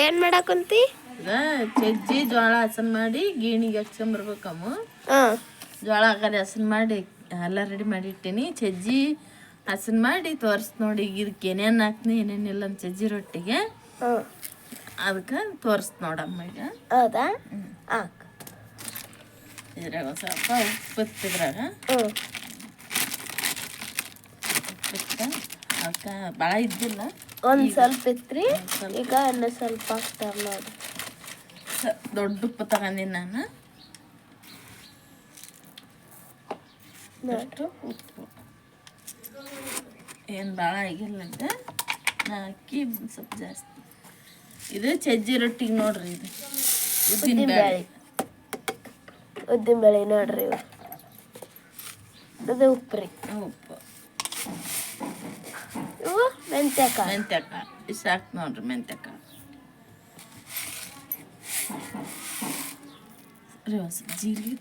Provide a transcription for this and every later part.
ಏನ್ ಮಾಡಾಕಂತಿ? ಚಜ್ಜಿ ಜೋಳ ಹಸನ್ ಮಾಡಿ ಗೀಣಿಗೆ ಹಚ್ಕೊಂಡ್ ಬರ್ಬೇಕಮ್ಮ. ಜೋಳ ಹಾಕಿ ಹಸನ್ ಮಾಡಿ ಎಲ್ಲ ರೆಡಿ ಮಾಡಿ ಇಟ್ಟೀನಿ. ಚಜ್ಜಿ ಹಸನ್ ಮಾಡಿ ತೋರ್ಸ್ ನೋಡಿ ಇದಕ್ಕೆ ಏನೇನು ಹಾಕ್ತೀನಿ ಏನೇನಿಲ್ಲ ಅಂತ ಚಜ್ಜಿ ರೊಟ್ಟಿಗೆ. ಅದಕ್ಕೆ ತೋರ್ಸ್ ನೋಡಮ್ಮ ಈಗ. ಹೌದಾ? ಹಾಕ್. ಇದ್ರಾಗ ಸ್ವಲ್ಪ ಉಪ್ಪು ಇದ್ರಾಗ. ಉಪ್ಪಿಟ್ಟು ಅದಕ್ಕೆ ಭಾಳ ಇದ್ದಿಲ್ಲ. ಒಂದ್ ಸ್ವಲ್ಪ ಇತ್ರಿ. ಈಗ ಎಲ್ಲ ಸ್ವಲ್ಪ ಹಾಕ್ತಾರ ನೋಡಿ. ದೊಡ್ಡ ಉಪ್ಪು ತಗೊಂಡಿನಿ ನಾನು. ನೋಡ್ರಿ ಉಪ್ಪು. ಏನು ಭಾಳ ಆಗಿಲ್ಲ ಅಂತ ನಾ ಅಕ್ಕಿ ಸ್ವಲ್ಪ ಜಾಸ್ತಿ. ಇದು ಚಜ್ಜಿ ರೊಟ್ಟಿಗೆ ನೋಡ್ರಿ ಇದು. ಉದ್ದಿನ ಬೇಳೆ. ಉದ್ದಿನ ಬೇಳೆ ನೋಡ್ರಿ ಇದು ಉಪ್ಪು ರೀ. ಉಪ್ಪು. ಮೆಂತ್ಯಕಾಳು. ಮೆಂತ್ಯಕಾಳು. ಇಷ್ಟು ಸಾಕು ನೋಡ್ರಿ ಮೆಂತ್ಯಕಾಳು. ಜೀರಿಗೆ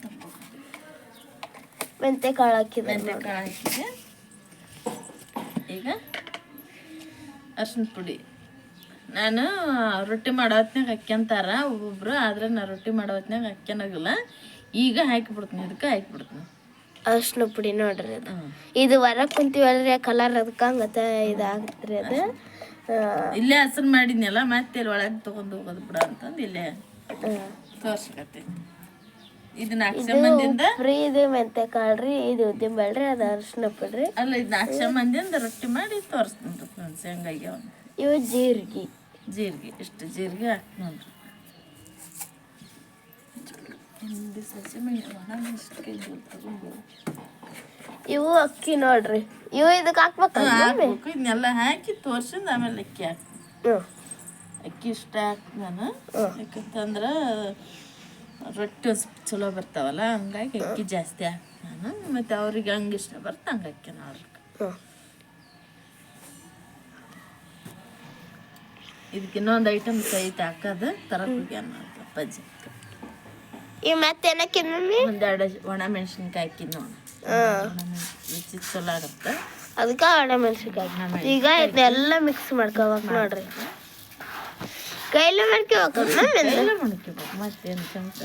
ಮೆಂತ್ಯಕಾಳು ಕಾಳು ನೋಡ್ರಿ. ಮೆಂತ್ಯಕಾಳು ಹಾಕಿದೆ. ಈಗ ಅರ್ಶಿನ ಪುಡಿ. ನಾನು ರೊಟ್ಟಿ ಮಾಡೋ ಹೊತ್ನ್ಯಾಗ ಹಾಕ್ಯಂತಾರ ಒಬ್ಬೊಬ್ರು ಆದ್ರೆ ನಾನು ರೊಟ್ಟಿ ಮಾಡೋ ಹೊತ್ನ್ಯಾಗ ಹಾಕ್ಯನಾಗಿಲ್ಲ ಈಗ ಹಾಕಿಬಿಡ್ತೀನಿ ಇದಕ್ಕೆ ಹಾಕಿಬಿಡ್ತೀನಿ ಅರ್ಶಿನ ಪುಡಿ ನೋಡ್ರಿ ಅದು. ಇದು ಹೊರಗೆ ಕುಂತೀವಲ್ರಿ ಕಲರ್ ಅದಕ್ಕೆ ಹಂಗತ್ತೆ ಇದಾಗತ್ರಿ ಅದು. ಇಲ್ಲೇ ಹಸನ್ ಮಾಡಿದ್ನಲ್ಲ ಮತ್ತೆ ಇಲ್ಲಿ ಒಳಗೆ ತಗೊಂಡು ಹೋಗೋದು ಬಿಡ ಅಂತಂದು ಇಲ್ಲೇ. ತೋರ್ಸಕತ್ತೆ. ಇದು ನಾಲ್ಕು ಫ್ರೀ ಇದು ಮೆಂತ್ಯಕಾಳು ರೀ ಇದು ಉದ್ದಿನ ಬೇಳೆ ಅದು ಅರ್ಶಿನ ಪುಡಿ ರೀ ಅಲ್ಲ ಇದು ನಾಲ್ಕು ಮಂದಿಯಿಂದ ರೊಟ್ಟಿ ಮಾಡಿ ತೋರಿಸ್ತೀನಿ ಫ್ರೆಂಡ್ಸ್ ಹೆಂಗಾಗ್ಯಾವ. ಇವು ಜೀರಿಗೆ. ಜೀರಿಗೆ ಇಷ್ಟು ಜೀರಿಗೆ ಹಾಕಿ ನೋಡ್ರಿ. ಹಿಂದಿ ಸಸಿ ಒಣ ಮೆಣಸಿನ್ಕಾಯಿ ತಗೊಂಡು ಇವು ಅಕ್ಕಿ ನೋಡ್ರಿ. ಇವು ಇದಕ್ಕೆ ಹಾಕ್ಬೇಕು ಇದನ್ನೆಲ್ಲ ಹಾಕಿ ತೋರ್ಸಿಂದ ಆಮೇಲೆ ಅಕ್ಕಿ ಹಾಕಿ ಅಕ್ಕಿ ಇಷ್ಟ ಹಾಕಿ ನಾನು. ಯಾಕಂತಂದ್ರೆ ರೊಟ್ಟಿ ಚಲೋ ಬರ್ತಾವಲ್ಲ ಹಂಗಾಗಿ ಅಕ್ಕಿ ಜಾಸ್ತಿ ಹಾಕಿ ನಾನು. ಮತ್ತು ಅವ್ರಿಗೆ ಹಂಗೆ ಇಷ್ಟ ಬರ್ತಾ ಹಂಗೆ ಅಕ್ಕಿ ನೋಡ್ರಿ ಇದಕ್ಕೆ ಇನ್ನೊಂದು ಐಟಮ್ ಸಹಿತ ಹಾಕೋದು. ತರಕ್ಕೆ ಅನ್ನೋದು ಅಪ್ಪಾಜಿ. ಈ ಮತ್ತೆ ಏನಕ್ಕೆ ಒಂದೆರಡು ಒಣ ಮೆಣಸಿನ್ಕಾಯಿ ಒಣ ಮೆಣಸಿನ ರುಚಿ ಚಲೋ ಆಗುತ್ತೆ. ಅದಕ್ಕೆ ಒಣಮೆಣ್ಸಿನ್ಕಾಯಿ ಈಗ ಇದೆಲ್ಲ ಮಿಕ್ಸ್ ಮಾಡ್ಕೋಬೇಕು ನೋಡ್ರಿ. ಕೈಲಿ ಮಾಡ್ಕೋಬೇಕು. ಮತ್ತೇನು ಚಮಚ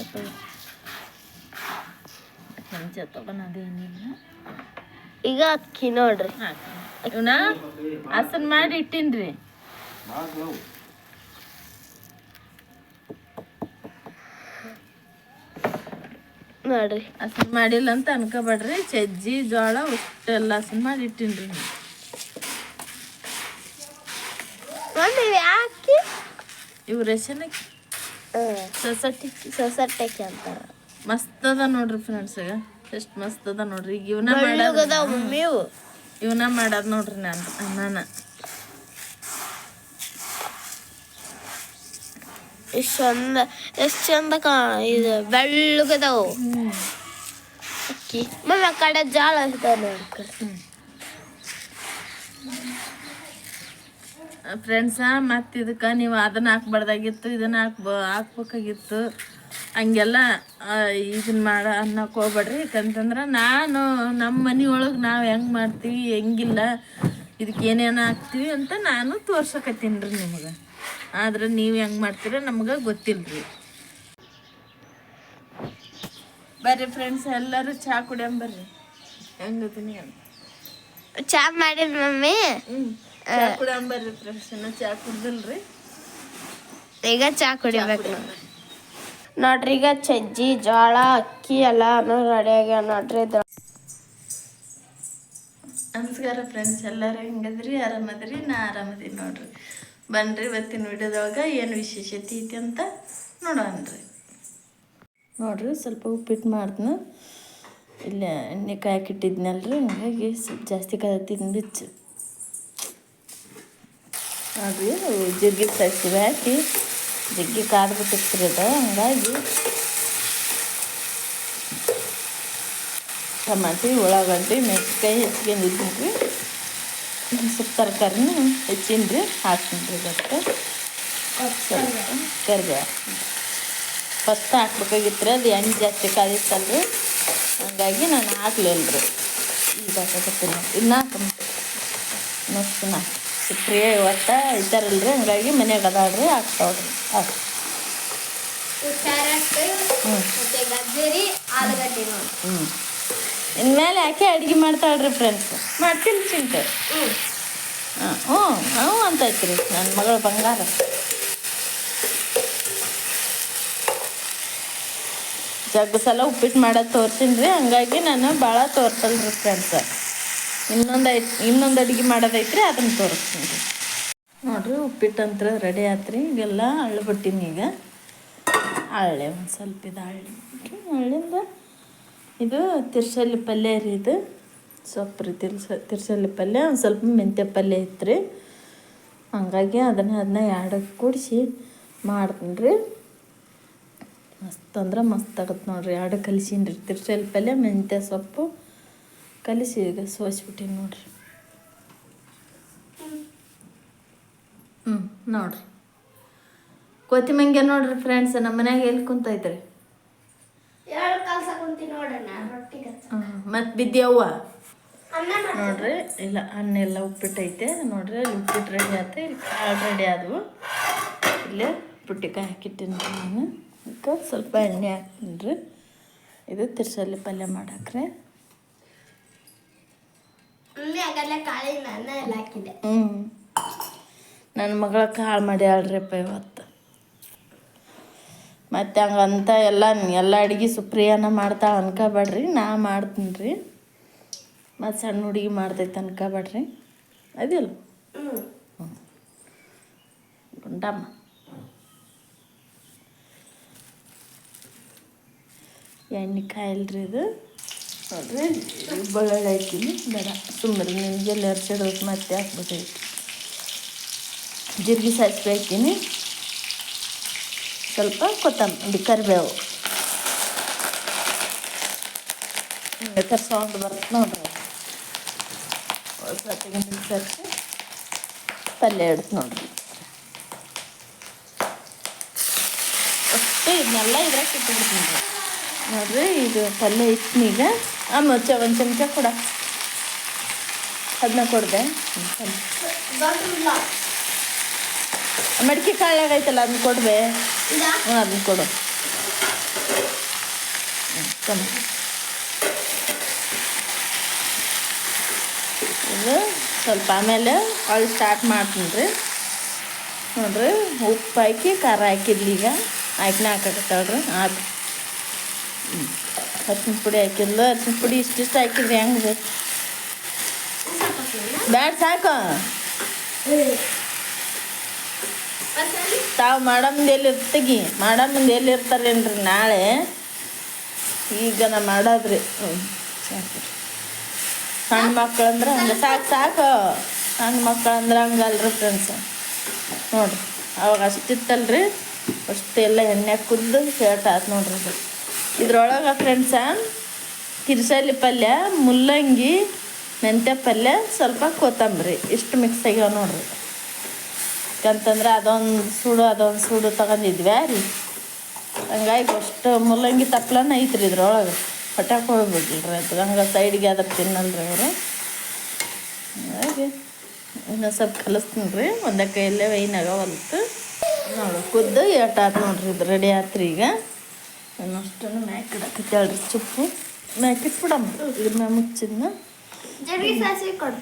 ಚಮಚ ತಗೊಳೋದೇನಿಲ್ಲ ಈಗ ಅಕ್ಕಿ ನೋಡ್ರಿ. ಇವನ ಹಸನ್ ಮಾಡಿ ಇಟ್ಟಿನ್ರಿ. ನೋಡ್ರಿ. ಹಸನ್ ಮಾಡಿಲ್ಲ ಅಂತ ಅನ್ಕೋಬೇಡ್ರಿ. ಸಜ್ಜಿ ಜೋಳ ಅಷ್ಟೆಲ್ಲ ಹಸನ್ ಮಾಡಿ ಇಟ್ಟಿನ್ರಿ ಇವ್ ಯಾಕೆ? ಇವು ರೇಷನ್ ಹಾಂ ಸೊಸೈಟಿ ಸೊಸಟ್ಟಕ್ಕೆ ಅಂತಾರ. ಮಸ್ತ್ ಅದ ನೋಡ್ರಿ ಫ್ರೆಂಡ್ಸ್ ಈಗ. ಎಷ್ಟು ಮಸ್ತ್ ಅದ ನೋಡ್ರಿ. ಈಗ ಇವನ್ನ ಮಾಡೋದು ಇವನ್ನ ಮಾಡೋದು ನೋಡ್ರಿ ನಾನು ನಾನು ಎಷ್ಟು ಚಂದ ಎಷ್ಟು ಚಂದ ಕಾ ಇದು ಬೆಳ್ಳಗದವು ಅಕ್ಕಿ ಮಮ್ಮಿ ಕಡೆ ಜಾಳ ಫ್ರೆಂಡ್ಸ ಮತ್ತೆ ಇದಕ್ಕೆ ನೀವು ಅದನ್ನ ಹಾಕ್ಬಾರ್ದಾಗಿತ್ತು ಇದನ್ನ ಹಾಕ್ಬ ಹಾಕ್ಬೇಕಾಗಿತ್ತು ಹಂಗೆಲ್ಲ ಇದನ್ನ ಮಾಡ ಅನ್ನಕ್ಕೆ ಹೋಗ್ಬೇಡ್ರಿ ಯಾಕಂತಂದ್ರೆ ನಾನು ನಮ್ಮ ಮನೆ ಒಳಗೆ ನಾವು ಹೆಂಗೆ ಮಾಡ್ತೀವಿ ಹೆಂಗಿಲ್ಲ ಇದಕ್ಕೆ ಏನೇನು ಹಾಕ್ತೀವಿ ಅಂತ ನಾನು ತೋರ್ಸಕತ್ತೀನಿ ರೀ ನಿಮಗೆ ಆದ್ರೆ ನೀವು ಹೆಂಗೆ ಮಾಡ್ತೀರ ನಮ್ಗೆ ಗೊತ್ತಿಲ್ಲ ರೀ ಬರ್ರಿ ಫ್ರೆಂಡ್ಸ್ ಎಲ್ಲರೂ ಚಹಾ ಕುಡಿಯಂಬರ್ರಿ ಹೆಂಗತೀನಿ ಅಂತ. ಚಾ ಮಾಡಿದ್ ಮಮ್ಮಿ? ಹ್ಮ್ ಚಾ ಕುಡಿಯಂಬರ್ರಿ ಫ್ರೆಂಡ್ಸ್ ಇನ್ನ ಚಾ ಕುಡ್ದಿಲ್ರಿ. ಈಗ ಚಾ ಕುಡಿಬೇಕು. ನೋಡ್ರಿ ಈಗ ಚಜ್ಜಿ ಜೋಳ ಅಕ್ಕಿ ಎಲ್ಲಾನು ರೆಡಿ ಆಗ್ಯಾವ ನೋಡ್ರಿ ನಮಸ್ಕಾರ ಫ್ರೆಂಡ್ಸ್ ಎಲ್ಲರೂ ಹೆಂಗದ್ರಿ? ಆರಾಮದ್ರಿ? ನಾ ಆರಾಮದೀನಿ ನೋಡ್ರಿ. ಬನ್ರಿ, ಇವತ್ತಿನ ವಿಡಿಯೋದೊಳಗ ಏನು ವಿಶೇಷತೆ ಐತಿ ಅಂತ ನೋಡೋಣ್ರಿ. ನೋಡ್ರಿ, ಸ್ವಲ್ಪ ಉಪ್ಪಿಟ್ಟು ಮಾಡ್ತೀನಿ. ಇಲ್ಲ ಎಣ್ಣೆ ಕಾಯಕ್ಕಿಟ್ಟಿದ್ನಲ್ರಿ ಹಂಗಾಗಿ ಸ್ವಲ್ಪ ಜಾಸ್ತಿ ಕಾಯ್ತಿದ್ನ ಬಿಚ್ಚು. ನೋಡ್ರಿ, ಜಿಗ್ಗಿ ಸಾಸಿವೆ ಹಾಕಿ, ಜಿಗ್ಗಿ ಕಾಡ್ಬಿಟ್ಟಿರ್ತೀರಿ ಅದು, ಹಂಗಾಗಿ ಟಮಾಟಿ, ಉಳ್ಳಾಗಡ್ಡಿ, ಮೆಣಸಿನ್ಕಾಯಿ ಹೆಚ್ಚಿಗೆ ರೀ ತರಕಾರಿನ ಹೆಚ್ಚಿನ ರೀ ಹಾಕ್ತೀನಿ ಇವತ್ತು ಸ್ವಲ್ಪ ಕರಿಬೇವು. ಫಸ್ಟ್ ಹಾಕ್ಬೇಕಾಗಿತ್ತು ರೀ ಅದು ಎಣ್ಣೆ ಜಾಸ್ತಿ ಕಾದಿತ್ತಲ್ರಿ ಹಂಗಾಗಿ ನಾನು ಹಾಕ್ಲಿಲ್ಲ ರೀ. ಈಗ ಹಾಕಕತ್ತೀನಿ ಇನ್ನು ಹಾಕ ಮಸ್ತ್ ಸುಪ್ರಿಯ ಇವತ್ತು ಇದ್ದಾರಲ್ರಿ ಹಂಗಾಗಿ ಮನೆಯಾಗ ಅದಾಳ್ರಿ ಹಾಕ್ತಾವ್ರಿ ಹಾಕಿ ಹ್ಞೂ ಹ್ಞೂ ಇನ್ಮೇಲೆ ಯಾಕೆ ಅಡುಗೆ ಮಾಡ್ತಾಳ್ರಿ ಫ್ರೆಂಡ್ಸ್ ಮಾಡ್ತೀನಿ ಚಿಂತೆ. ಹ್ಞೂ ಹಾಂ ಹ್ಞೂ ಹ್ಞೂ ಅಂತೈತ್ರಿ ನನ್ನ ಮಗಳು ಬಂಗಾರ. ಜಗ್ಗ ಸಲ ಉಪ್ಪಿಟ್ಟು ಮಾಡೋದು ತೋರಿಸ್ತೀನಿ ರೀ ಹಂಗಾಗಿ ನಾನು ಭಾಳ ತೋರ್ಸಲ್ಲ ರೀ ಫ್ರೆಂಡ್ಸ್ ಇನ್ನೊಂದು ಐತ್ ಇನ್ನೊಂದು ಅಡುಗೆ ಮಾಡೋದೈತ್ರಿ ಅದನ್ನ ತೋರಿಸ್ತೀನಿ ರೀ. ನೋಡ್ರಿ ಉಪ್ಪಿಟ್ಟು ಅಂತ ರೆಡಿ ಆತ್ರಿ ಈಗೆಲ್ಲ ಅಳ್ಳು ಬಿಟ್ಟೀನಿ ಈಗ. ಅಳ್ಳೆ ಒಂದು ಸ್ವಲ್ಪ ಇದು ಹಳ್ಳಿ. ಹಳ್ಳಿಂದ ಇದು ತಿರ್ಸಲ್ಲಿ ಪಲ್ಯ ರೀ ಇದು. ಸೊಪ್ಪು ರೀ ತಿರ್ಸ ತಿರ್ಸಲ್ಲಿ ಪಲ್ಯ. ಒಂದು ಸ್ವಲ್ಪ ಮೆಂತ್ಯ ಪಲ್ಯ ಐತ್ರಿ ಹಂಗಾಗಿ ಅದನ್ನು, ಅದನ್ನ ಎರಡು ಕೂಡಿಸಿ ಮಾಡ್ತೀನಿ ರೀ. ಮಸ್ತ್ ಅಂದ್ರೆ ಮಸ್ತ್ ಆಗತ್ತೆ ನೋಡ್ರಿ. ಎರಡು ಕಲಿಸೀನಿ ರೀ ತಿರ್ಸಲ್ಲಿ ಪಲ್ಯ, ಮೆಂತ್ಯ ಸೊಪ್ಪು. ಕಲಿಸಿ ಈಗ ಸೋಸ್ಬಿಟ್ಟೀನಿ ನೋಡ್ರಿ. ಹ್ಞೂ ನೋಡ್ರಿ. ಕೊತ್ತಿಮಂಗೆ ನೋಡ್ರಿ ಫ್ರೆಂಡ್ಸ್ ನಮ್ಮ ಮನ್ಯಾಗ ಎಲ್ಲಿ ಕುಂತೈತ್ರಿ ಎರಡು ಕಲ್ಸ ಕುಂತಿ ನೋಡೋಣ ರೊಟ್ಟಿಗೆ ಮತ್ತು ಮಾಡಿ ನೋಡ್ರಿ ಇಲ್ಲ ಎಲ್ಲ ಉಪ್ಪಿಟ್ಟೈತೆ. ನೋಡ್ರಿ ಉಪ್ಪಿಟ್ಟು ರೆಡಿ ಆಯ್ತು ಇಲ್ಲಿ ಕಾಳು ರೆಡಿ ಆದವು. ಇಲ್ಲೇ ಪುಟ್ಟಿಕಾಯಿ ಹಾಕಿಟ್ಟಿನಿ ನಾನು. ಅದಕ್ಕೆ ಸ್ವಲ್ಪ ಎಣ್ಣೆ ಹಾಕ್ತೀನಿ ಇದು ತಿರ್ಸಲ್ಲಿ ಪಲ್ಯ ಮಾಡಾಕ್ರೆ. ಹ್ಞೂ ನನ್ನ ಮಗಳ ಕಾಳು ಮಾಡ್ಯಾಳ್ರಿಪ್ಪ ಇವತ್ತು. ಮತ್ತು ಹಂಗಂತ ಎಲ್ಲ ಎಲ್ಲ ಅಡುಗೆ ಸುಪ್ರಿಯಾನ ಮಾಡ್ತಾಳೆ ಅನ್ಕೋಬೇಡ್ರಿ, ನಾ ಮಾಡ್ತೀನಿ ರೀ ಮತ್ತು ಸಣ್ಣ ಹುಡುಗಿ ಮಾಡ್ತೈತೆ ಅನ್ಕೋಬೇಡ್ರಿ. ಅದಿಲ್ಲ ಗುಂಡಮ್ಮ. ಎಣ್ಣೆ ಕಾಯಿಲ್ರಿ ಇದು. ನೋಡ್ರಿ ಬೆಳ್ಳುಳ್ಳಿ ಹಾಕಿನಿ. ಬೇಡ ಸುಮ್ಮನೆ ನಿಮಗೆಲ್ಲ ಎರ್ಸಿಡೋದು ಮತ್ತೆ ಹಾಕ್ಬಿಟ್ಟೈತಿ ಜೀರಿಗೆ ಸಾಸಿವೆ ಹಾಕಿನಿ. ಸ್ವಲ್ಪ ಕೊತ್ತಂಬರಿ, ಕರಿಬೇವು. ಹಿಂಗೆ ಸೌಂಡ್ ಬರುತ್ತೆ ನೋಡ್ರಿ. ಮಿಕ್ಸರ್ಸಿ ಪಲ್ಯ ಇಡ್ತು ನೋಡ್ರಿ. ಅಷ್ಟು, ಇದನ್ನೆಲ್ಲ ಇದ್ರಾಗ ಇಟ್ಬಿಡ್ತೀನಿ ನೋಡ್ರಿ. ಇದು ಪಲ್ಯ ಇಟ್ಟಿನ ಈಗ ಆ ಮೊಚ್ಚ ಒಂದು ಚಮಚ ಕೊಡ. ಅದನ್ನ ಕೊಡ್ದೆ. ಮಡಿಕೆ ಕಾಳಾಗ ಐತಲ್ಲ ಅದನ್ನ ಕೊಡ್ಬೆ. ಹ್ಞೂ ಅದನ್ನ ಕೊಡು. ಇದು ಸ್ವಲ್ಪ ಆಮೇಲೆ ಅಳು ಸ್ಟಾರ್ಟ್ ಮಾಡ್ತೀನಿ ರೀ. ನೋಡ್ರಿ ಉಪ್ಪು ಹಾಕಿ ಖಾರ ಹಾಕಿದ್ಲಿ ಈಗ. ಹಾಕಿನ ಹಾಕಕತ್ತಾಳ್ರಿ ಹಾಕಿ ಹ್ಞೂ ಅರ್ಶಿನ ಪುಡಿ ಹಾಕಿದ್ಲು ಅರ್ಶಿನ ಪುಡಿ ಇಷ್ಟಿಷ್ಟು ಹಾಕಿದ್ರಿ ಹೆಂಗೆ ಬ್ಯಾಡ ಸಾಕು. ತಾವು ಮಾಡಮ್ಮಂದು ಎಲ್ಲಿ ತೆಗಿ ಮಾಡಮ್ಮಂದು ಎಲ್ಲಿ ಇರ್ತಾರೇನ್ರಿ ನಾಳೆ? ಈಗ ನಾ ಮಾಡೋದ್ರಿ. ಸಣ್ಣ ಮಕ್ಕಳಂದ್ರೆ ಹಂಗೆ. ಸಾಕು ಸಾಕು. ಸಣ್ಣ ಮಕ್ಕಳಂದ್ರೆ ಅಂದ್ರೆ ಹಂಗಲ್ರಿ ಫ್ರೆಂಡ್ಸ್ ನೋಡ್ರಿ. ಅವಾಗ ಅಷ್ಟಿತ್ತಲ್ರಿ. ಅಷ್ಟು ಎಲ್ಲ ಎಣ್ಣೆ ಕುದ್ದು ಶರ್ಟ್ ಆತು ನೋಡ್ರಿ ಇದು ಇದ್ರೊಳಗೆ ಫ್ರೆಂಡ್ಸ ಕಿರ್ಸಲಿ ಪಲ್ಯ, ಮುಲ್ಲಂಗಿ, ಮೆಂತ್ಯ ಪಲ್ಯ, ಸ್ವಲ್ಪ ಕೊತ್ತಂಬರಿ. ಇಷ್ಟು ಮಿಕ್ಸ್ ಆಗ್ಯಾವ ನೋಡ್ರಿ. ಯಾಕಂತಂದ್ರೆ ಅದೊಂದು ಸೂಡು ಅದೊಂದು ಸೂಡು ತಗೊಂಡಿದ್ವಿ ರೀ. ಹಂಗಾಗಿ ಅಷ್ಟು ಮುಲ್ಲಂಗಿ ತಪ್ಲನ ಐತ್ರಿ ಇದ್ರೊಳಗೆ. ಪಟಾಕ್ ಹೋಗ್ಬಿಡ್ರಿ ಅದು. ಹಂಗೆ ಸೈಡ್ಗೆ ಅದ್ರ ತಿನ್ನಲ್ರಿ ಅವರು. ಹಾಗಾಗಿ ಇನ್ನೂ ಸ್ವಲ್ಪ ಕಲಿಸ್ತೀನಿ ರೀ. ಒಂದೇ ಕೈಯಲ್ಲೇ ವೈನಾಗ ಹೊಲ್ತು ನೋಡು ಕುದ್ದು ಆತು ನೋಡ್ರಿ ಇದು ರೆಡಿ ಆತ್ರಿ ಈಗ. ಇನ್ನಷ್ಟನ್ನು ಮ್ಯಾಕ್ ಇಡಕತ್ತೇಳ್ರಿ ಚುಪ್ಪು ಮ್ಯಾಕ್ ಇಟ್ಬಿಡಮ್ಮ. ಇದ್ರ ಮ್ಯಾಗ ಮುಚ್ಚಿದ್ನ. ಕೊಡು.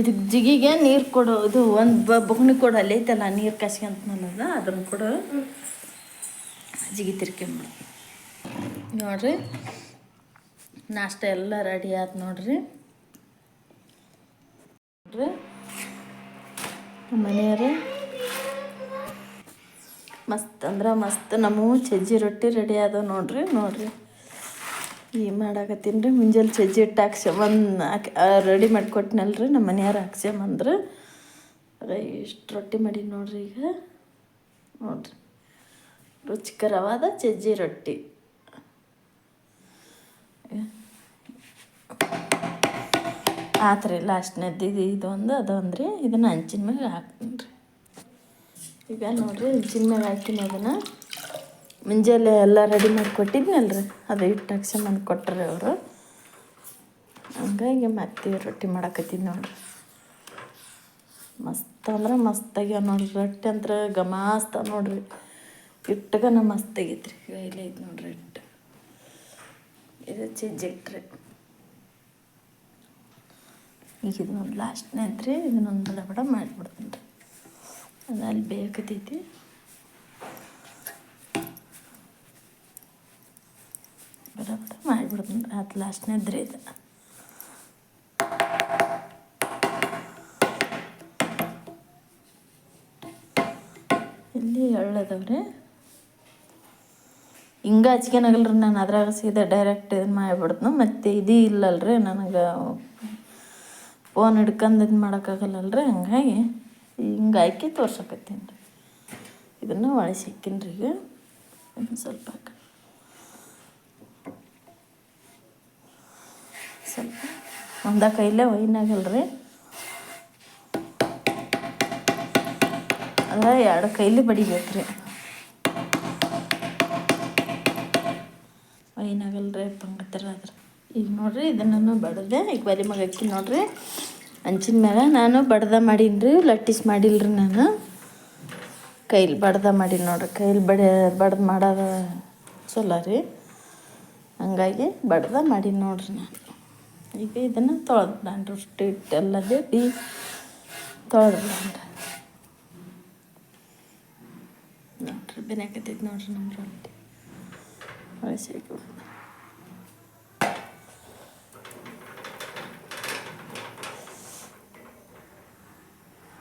ಇದಕ್ಕೆ ಜಿಗಿಗೆ ನೀರು ಕೊಡು ಇದು ಒಂದು ಬ ಬೊಗಣಿ ಕೊಡು ಅಲ್ಲಿ ಐತಲ್ಲ ನೀರು ಕಸ್ಕೊಂತನಲ್ಲ ಅದನ್ನು ಕೊಡು ಜಿಗಿ ತಿರ್ಕೊಂಬಿಡು ನೋಡ್ರಿ, ನಾಷ್ಟ ಎಲ್ಲ ರೆಡಿ ಆಯ್ತು ನೋಡ್ರಿ. ನೋಡ್ರಿ ಮನೆಯವ್ರೆ. ಮಸ್ತ್ ಅಂದ್ರೆ ಮಸ್ತ್, ನಮ್ಮ ಸಜ್ಜಿ ರೊಟ್ಟಿ ರೆಡಿ ಆದವು ನೋಡ್ರಿ ನೋಡ್ರಿ. ಈ ಮಾಡಾಕತ್ತೀನಿ ರೀ? ಮುಂಜಾನೆ ಸಜ್ಜಿ ಹಿಟ್ಟು ಹಾಕ್ಸ್ಯಂಬಂದು ಹಾಕಿ ರೆಡಿ ಮಾಡಿಕೊಟ್ನಲ್ರಿ ನಮ್ಮ ಮನೆಯವ್ರು ಹಾಕ್ಸ್ಯಂಬಂದ್ರೆ ಇಷ್ಟು ರೊಟ್ಟಿ ಮಾಡಿ ನೋಡ್ರಿ ಈಗ. ನೋಡ್ರಿ. ರುಚಿಕರವಾದ ಸಜ್ಜಿ ರೊಟ್ಟಿ. ಆತ್ರಿ, ಲಾಸ್ಟ್ನೇದ್ದು ಇದು ಇದೊಂದು ಅದೊಂದು ರೀ. ಇದನ್ನು ಹಂಚಿನ ಮ್ಯಾಗ ಹಾಕ್ತೀನಿ ರೀ ಈಗ ನೋಡಿರಿ ಹಂಚಿನ ಮ್ಯಾಗ ಹಾಕ್ತೀನಿ ಅದನ್ನು. ಮುಂಜಾನೆ ಎಲ್ಲ ರೆಡಿ ಮಾಡಿ ಕೊಟ್ಟಿದ್ನಲ್ರಿ ಅದು ಹಿಟ್ಟು ಮಾಡಿ ಕೊಟ್ಟರೆ ಅವರು. ಹಂಗಾಗಿ ಮತ್ತೆ ರೊಟ್ಟಿ ಮಾಡಕತ್ತಿದ್ ನೋಡ್ರಿ. ಮಸ್ತ್ ಅಂದ್ರೆ ಮಸ್ತ್ ಆಗ್ಯಾವ ನೋಡ್ರಿ. ರೊಟ್ಟಿ ಅಂದ್ರೆ ಗಮಾಸ್ತ ನೋಡ್ರಿ. ಇಟ್ಟಗನ ಮಸ್ತ್ ಆಗೈತ್ರಿ. ಇಲ್ಲೇ ಐತೆ ನೋಡ್ರಿ ಇಟ್ಟು ಇದು ಚಿಜ್ಜಿಟ್ರಿ ಈಗ ಇದನ್ನೊಂದು ಲಾಸ್ಟ್ನೇ ಐತ್ರಿ. ಇದನ್ನೊಂದು ಬಡ ಬಡ ಮಾಡಿಬಿಡ್ತೀನಿ ರೀ ಅದು ಅಲ್ಲಿ ಬೇಕತೈತಿ ಬಡ ಬಡ ಮಾಡಿಬಿಡ್ತೀನಿ ರೀ ಅದು ಲಾಸ್ಟ್ನೇದ್ರಿ ಇದು. ಇಲ್ಲಿ ಎಳ್ಳದವ್ರಿ. ಹಿಂಗೆ ಹಚ್ಕೊನಾಗಲ್ರಿ ನಾನು ಅದ್ರಾಗ ಸೀದಾ ಡೈರೆಕ್ಟ್ ಇದು ಮಾಡಿಬಿಡ್ತು ಮತ್ತು ಇದು ಇಲ್ಲಲ್ರಿ ನನಗೆ ಫೋನ್ ಹಿಡ್ಕೊಂಡು ಇದು ಮಾಡೋಕ್ಕಾಗಲ್ಲಲ್ರಿ. ಹಂಗಾಗಿ ಹಿಂಗೆ ಹಾಕಿ ತೋರ್ಸಕತ್ತೀನಿ ರೀ. ಇದನ್ನು ಒಳಸಿ ಹಾಕಿನಿ ರೀ ಈಗ. ಇದನ್ನು ಸ್ವಲ್ಪ ಒಂದ ಕೈಲೇ ಒಯ್ನಾಗಲ್ರಿ ಅದ ಎರಡು ಕೈಲಿ ಬಡಿಬೇಕ್ರಿ. ಏನಾಗಲ್ರಿ ಪಂಗತರ ಅದ್ರ. ಈಗ ನೋಡ್ರಿ ಇದನ್ನು ಬಡದೆ, ಈಗ ಬರಿ ಅಕ್ಕಿ ನೋಡ್ರಿ. ಹಂಚಿನ ಮೇಲೆ ನಾನು ಬಡ್ದ ಮಾಡೀನಿ ರೀ ಲಟ್ಟಿಸ್ ಮಾಡಿಲ್ರಿ ನಾನು. ಕೈಲಿ ಬಡ್ದ ಮಾಡೀನಿ ನೋಡ್ರಿ, ಕೈಲಿ ಬಡ, ಬಡ್ದು ಮಾಡೋದು ಚಲೋ ರೀ ಹಂಗಾಗಿ ಬಡ್ದ ಮಾಡೀನಿ ನೋಡ್ರಿ ನಾನು. ಈಗ ಇದನ್ನು ತೊಳೆದು ರೊಟ್ಟಿ ಹಿಟ್ಟೆಲ್ಲ ಬೇಡಿ ತೊಳೆದು ನೋಡ್ರಿ ಬೆನಾಕತ್ತೈತಿ ನೋಡ್ರಿ ನಮ್ಮ ರೊಟ್ಟಿ. ಒಳಸಿ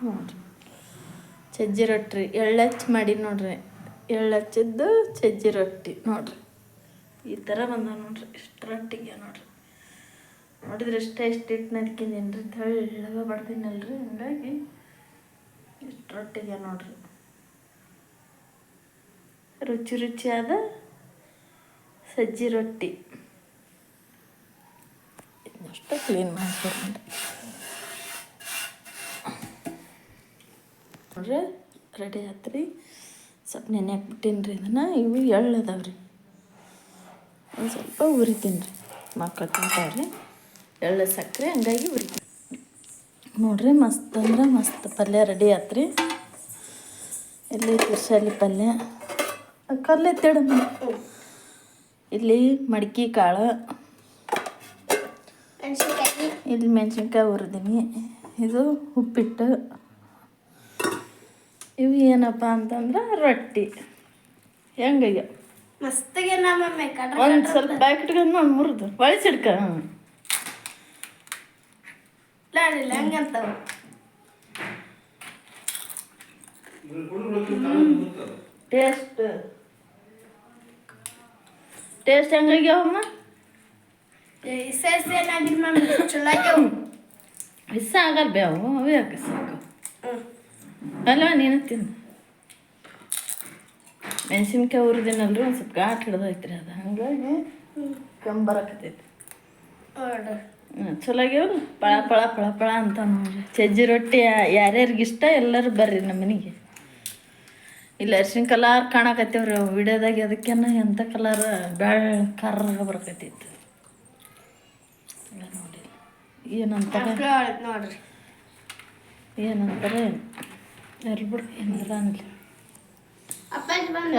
ನೋಡ್ರಿ. ಸಜ್ಜಿ ರೊಟ್ಟಿ, ಎಳ್ಳಚ್ಚು ಮಾಡಿ ನೋಡ್ರಿ. ಎಳ್ಳಚ್ಚಿದ್ದು ಸಜ್ಜಿ ರೊಟ್ಟಿ ನೋಡ್ರಿ. ಈ ಥರ ಬಂದ ನೋಡ್ರಿ. ಇಷ್ಟು ರೊಟ್ಟಿಗೆ ನೋಡ್ರಿ. ನೋಡಿದ್ರೆ ಇಷ್ಟೇ ನಡ್ಕಿದ್ದೀನಿ ರೀ ತೆಳ್ಳಗ ಬಡ್ತೀನಲ್ರಿ ಹಂಗಾಗಿ ಇಷ್ಟು ರೊಟ್ಟಿಗೆ ನೋಡ್ರಿ. ರುಚಿ ರುಚಿಯಾದ ಸಜ್ಜಿ ರೊಟ್ಟಿ. ಅಷ್ಟು ಕ್ಲೀನ್ ಮಾಡ್ಕೊಡ್ರಿ ನೋಡ್ರಿ ರೆಡಿ ಆತ್ರಿ. ಸ್ವಲ್ಪ ನೆನೆ ಹಾಕ್ಬಿಟ್ಟೀನಿ ರೀ ಇದನ್ನು. ಇವು ಎಳ್ಳು ಅದಾವ ರೀ ಒಂದು ಸ್ವಲ್ಪ ಉರಿತೀನಿ ರೀ ಮಕ್ಕಳು ತಿಂತಾವ್ರಿ. ಎಳ್ಳು ಸಕ್ಕರೆ ಹಂಗಾಗಿ ಉರಿತೀನಿ ನೋಡ್ರಿ ಮಸ್ತ್ ಅಂದ್ರೆ ಮಸ್ತ್ ಪಲ್ಯ ರೆಡಿ ಆತ್ರಿ. ಇಲ್ಲಿ ತಿರ್ಸಲಿ ಪಲ್ಯ. ಕಲ್ಲೆ ತಿಡಮ್ಮ ಇಲ್ಲಿ ಮಡಿಕೆ ಕಾಳು. ಇಲ್ಲಿ ಮೆಣಸಿನ್ಕಾಯಿ ಹುರಿದೀನಿ. ಇದು ಉಪ್ಪಿಟ್ಟು. ಇವು ಏನಪ್ಪ ಅಂತಂದ್ರೆ ರೊಟ್ಟಿ. ಹೆಂಗಯ್ಯ ಮಸ್ತಿಗೆ ಒಂದು ಸ್ವಲ್ಪ ಬ್ಯಾಕೆಟ್ಗನ್ನು ಒಂದು ಮುರಿದು. ಒಳಸಿಡ್ಕ ನೋಡಿಲ್ಲ ಹಂಗಂತವ ಟೇಸ್ಟ್ ಟೇಸ್ಟ್ ಹೆಂಗಾಗ್ಯಾವಮ್ಮ ಸೇರ್ಸಿ ಏನಾಗಿಲ್ಲ ಮ್ಯಾಮ್ ಚಲೋ ಆಗ್ಯಾವ ಇಷ್ಟ ಆಗಲ್ಲ ಬೇವು ಅವೇ ಯಾಕೆ ಸಾಕು ಅಲ್ವ ನೀನು ತಿನ್ನು ಮೆಣಸಿನ್ಕಾಯಿ ಹುರಿದಿನಲ್ರಿ ಒಂದು ಸ್ವಲ್ಪ ಘಾಟ್ ಹಿಡ್ದೈತ್ರಿ ಅದು ಹಂಗಾಗಿ ಕಂಬರಕತ್ತೈತಿ ನೋಡ್ರಿ ಹ್ಮ್, ಚಲೋ ಆಗ್ಯಾವ ಪಳ ಪಳ ಪಳ ಪಳ ಅಂತ ನೋಡ್ರಿ. ಸಜ್ಜಿ ರೊಟ್ಟಿ ಯಾರ್ಯಾರಿಗೆ ಇಷ್ಟ ಎಲ್ಲರೂ ಬರ್ರಿ ನಮ್ಮ ಮನೆಗೆ ಇಲ್ಲಿ ಅರ್ಶಿನ ಕಲರ್ ಕಾಣಕತ್ತೇವ್ರಿ ವಿಡಿಯೋದಾಗ. ಅದಕ್ಕೇನ ಎಂಥ ಕಲರ್? ಬ್ಯಾಳ ಕರ್ರಗ ಬರ್ಕತ್ತಿತ್ತು ನೋಡಿ ಏನಂತಾರೆ ನೋಡ್ರಿ. ಏನಂತಾರೆ? ಎಲ್ಬಿಡ್ರಿ ಏನಾರ ಅನ್ಲಿ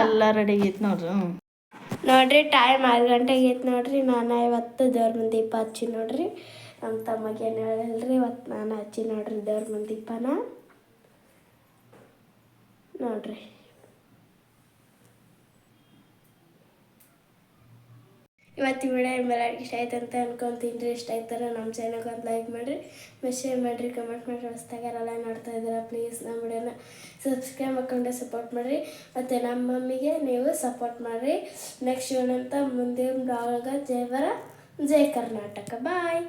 ಎಲ್ಲ ರೆಡಿ ಆಗೈತಿ ನೋಡ್ರಿ ಹ್ಞೂ ನೋಡ್ರಿ ಟೈಮ್ ಆರು ಗಂಟೆಗೆ ಐತೆ ನೋಡ್ರಿ. ನಾನು ಇವತ್ತು ದೇವ್ರ ಮುಂದೆ ದೀಪ ಹಚ್ಚಿ ನೋಡ್ರಿ. ನಮ್ಮ ತಮ್ಮಗೆ ಏನು ಹೇಳಿಲ್ರಿ, ಇವತ್ತು ನಾನು ಹಚ್ಚಿ ನೋಡ್ರಿ ದೇವ್ರ ಮುಂದೆ ದೀಪನ. ನೋಡ್ರಿ. ಇವತ್ತು ವಿಡಿಯೋ ಮೇಲೆ ಇಷ್ಟ ಆಯ್ತು ಅಂತ ಅನ್ಕೊಂತೀನಿ. ಇಷ್ಟ ಆಯ್ತಾರೆ ನಮ್ಮ ಚಾನಲ್ಗೆ ಒಂದು ಲೈಕ್ ಮಾಡಿರಿ, ಮತ್ತು ಶೇರ್ ಮಾಡಿರಿ ಕಮೆಂಟ್ ಮಾಡಿ ಹೊಸ್ದಾಗೆಲ್ಲ ನೋಡ್ತಾ ಇದ್ದೀರಾ ಪ್ಲೀಸ್ ನಮ್ಮ ವಿಡಿಯೋನ ಸಬ್ಸ್ಕ್ರೈಬ್ ಹಾಕೊಂಡೆ ಸಪೋರ್ಟ್ ಮಾಡಿರಿ. ಮತ್ತು ನಮ್ಮ ಮಮ್ಮಿಗೆ ನೀವು ಸಪೋರ್ಟ್ ಮಾಡಿರಿ. ನೆಕ್ಸ್ಟ್ ಏನಂತ ಮುಂದಿನ ಬ್ಲಾಗ ಜೈ ಬರ ಜೈ ಕರ್ನಾಟಕ. ಬಾಯ್